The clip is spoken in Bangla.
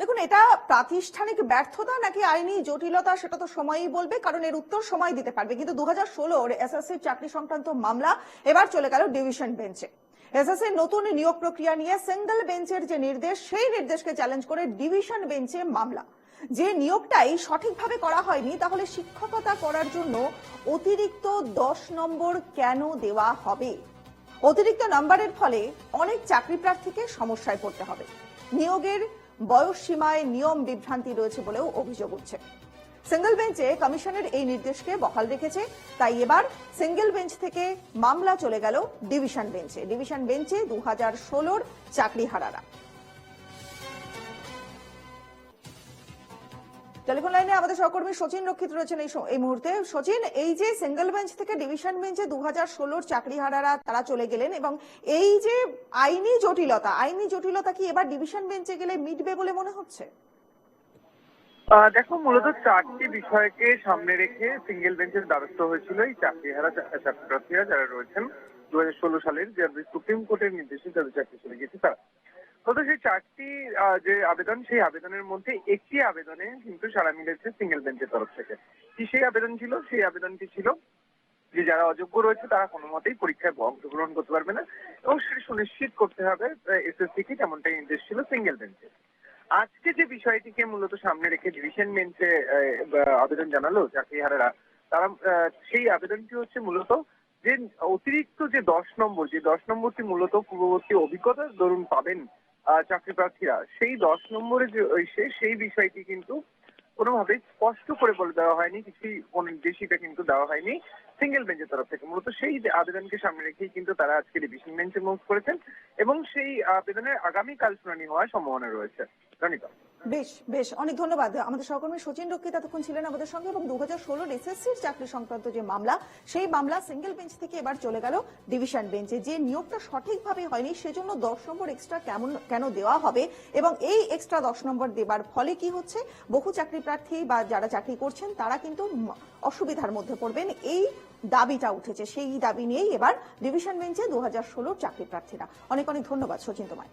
দেখুন, এটা প্রাতিষ্ঠানিক ব্যর্থতা নাকি আইনি জটিলতা সেটা তো সময়ই বলবে, কারণ এর উত্তর সময় দিতে পারবে। কিন্তু দু হাজার ষোলোর এসএসসির চাকরি সংক্রান্ত মামলা এবার চলে গেল ডিভিশন বেঞ্চে। এসএসসির নতুন নিয়োগ প্রক্রিয়া নিয়ে সিঙ্গেল বেঞ্চের যে নির্দেশ, সেই নির্দেশকে চ্যালেঞ্জ করে ডিভিশন বেঞ্চে মামলা। যে নিয়োগটাই সঠিকভাবে করা হয়নি, তাহলে শিক্ষকতা করার জন্য অতিরিক্ত দশ নম্বর কেন দেওয়া হবে? অতিরিক্ত নম্বরের ফলে অনেক চাকরি প্রার্থীকে সমস্যায় পড়তে হবে। নিয়োগের বয়স সীমায় নিয়ম বিভ্রান্তি রয়েছে বলেও অভিযোগ উঠছে। সিঙ্গেল বেঞ্চে কমিশনের এই নির্দেশকে বহাল রেখেছে। তাই এবার সিঙ্গেল বেঞ্চ থেকে মামলা চলে গেল ডিভিশন বেঞ্চে। ডিভিশন বেঞ্চে দু হাজার ষোলোর চাকরি টেলিফোন লাইনে আমাদের সহকর্মী সচিন রক্ষিত রয়েছেন এই এই মুহূর্তে। সচিন, এই যে সিঙ্গেল বেঞ্চ থেকে ডিভিশন বেঞ্চে দু হাজার ষোলোর চাকরিহারারা তারা চলে গেলেন এবং এই যে আইনি জটিলতা আইনি জটিলতা কি এবার ডিভিশন বেঞ্চে গেলে মিটবে বলে মনে হচ্ছে? দেখো, মূলত চারটি বিষয়কে সামনে রেখে সিঙ্গেল বেঞ্চের দ্বারস্থ হয়েছিল এই চাকরিহারা চা- ছাত্রছাত্রীরা যারা রয়েছেন। দু হাজার ষোলো সালের যে সুপ্রিম কোর্টের নির্দেশে যাদের চাকরি চলে গেছে তারা। সেই চারটি যে আবেদন, সেই আবেদনের মধ্যে একটি আবেদনে কিন্তু সারা মিলেছে সিঙ্গেল বেঞ্চের তরফ থেকে। কি সেই আবেদন ছিল? সেই আবেদনটি ছিল যে যারা অযোগ্য রয়েছে, তারা কোনো মতেই পরীক্ষায় অংশগ্রহণ করতে পারবে না এবং সুনিশ্চিত করতে হবে এসএসসি কে নির্দেশ ছিল সিঙ্গেল বেঞ্চে আজকে যে বিষয়টিকে মূলত সামনে রেখে ডিভিশন বেঞ্চে আবেদন জানালো চাকরিহারারা তারা সেই আবেদনটি হচ্ছে মূলত যে অতিরিক্ত যে দশ নম্বর, যে দশ নম্বরটি মূলত পূর্ববর্তী অভিজ্ঞতার দরুন পাবেন চাকরি প্রার্থীরা সেই দশ নম্বরে যে এসে সেই বিষয়টি কিন্তু কোনোভাবে স্পষ্ট করে বলে দেওয়া হয়নি, কিছুই কোন নির্দেশিকা কিন্তু দেওয়া হয়নি সিঙ্গেল বেঞ্চের তরফ থেকে। মূলত সেই আবেদনকে সামনে রেখেই কিন্তু তারা আজকে ডিভিশন বেঞ্চে মুভ করেছেন এবং সেই আবেদনের আগামীকাল শুনানি হওয়ার সম্ভাবনা রয়েছে। রনিতা। বেশ বেশ, অনেক ধন্যবাদ। আমাদের সহকর্মী সচিন রক্ষিত এতক্ষণ ছিলেন আমাদের সঙ্গে এবং দু হাজার ষোলোর এসএসসির চাকরি সংক্রান্ত যে মামলা, সেই মামলা সিঙ্গেল বেঞ্চ থেকে এবার চলে গেল ডিভিশন বেঞ্চে যে নিয়োগটা সঠিকভাবে হয়নি, সেজন্য দশ নম্বর এক্সট্রা কেমন, কেন দেওয়া হবে এবং এই এক্সট্রা দশ নম্বর দেবার ফলে কি হচ্ছে? বহু চাকরি প্রার্থী বা যারা চাকরি করছেন, তারা কিন্তু অসুবিধার মধ্যে পড়বেন। এই দাবিটা উঠেছে, সেই দাবি নিয়েই এবার ডিভিশন বেঞ্চে দু হাজার ষোলোর চাকরি প্রার্থীরা। অনেক অনেক ধন্যবাদ সচিন তোমায়।